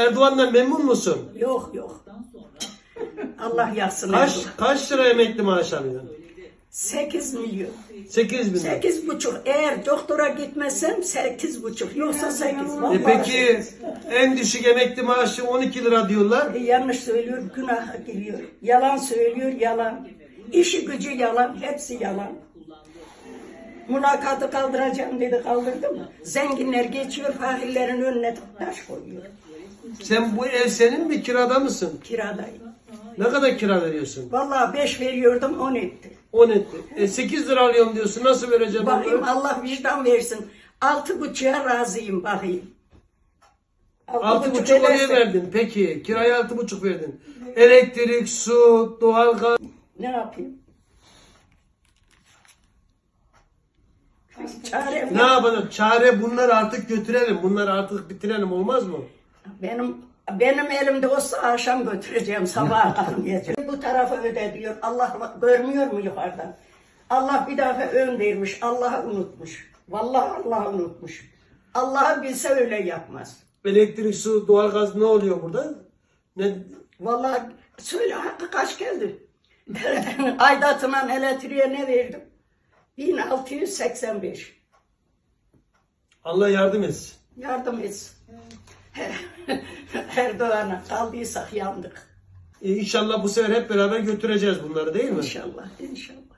Erdoğan'dan memnun musun? Yok yok. Allah yaksın. Kaç kaç lira emekli maaş alıyorsun? 8 milyon. 8 bin lira. Sekiz buçuk. Eğer doktora gitmezsem sekiz buçuk. Yoksa sekiz. E Vallahi peki en düşük emekli maaşı 12 lira diyorlar. E, yanlış söylüyor, günaha giriyor. Yalan söylüyor, yalan. İşi gücü yalan, hepsi yalan. Mülakatı kaldıracağım dedi, kaldırdı mı? Zenginler geçiyor, fakirlerin önüne taş koyuyor. Sen bu ev senin mi kirada mısın? Kiradayım. Ne kadar kira veriyorsun? Vallahi beş veriyordum, on etti. 10 etti. E 8 lira alıyorum diyorsun. Nasıl vereceğim Bakayım onu? Allah vicdan versin. Altı buçuğa razıyım bakayım. Altı buçuk buçuk oraya verdin. Peki kiraya altı buçuk verdin. Elektrik, su, doğalgaz. Ne yapayım? Çarem Ne yapalım? Çare bunları artık götürelim. Bunları artık bitirelim olmaz mı? Benim benim elimde olsa akşam götüreceğim sabah kalmayacağım. Bu tarafa öde diyor. Allah görmüyor mu yukarıdan? Allah bir defa ön vermiş. Allah'ı unutmuş. Vallahi Allah'ı unutmuş. Allah'ı bilse öyle yapmaz. Elektrik, su, doğalgaz ne oluyor burada? Ne? Vallahi söyle hakkı kaç geldi? Aidatına elektriğe ne verdim? 1685. Allah yardım etsin. Yardım etsin. Erdoğan'a kaldıysak yandık. İnşallah bu sefer hep beraber götüreceğiz bunları değil mi? İnşallah, inşallah.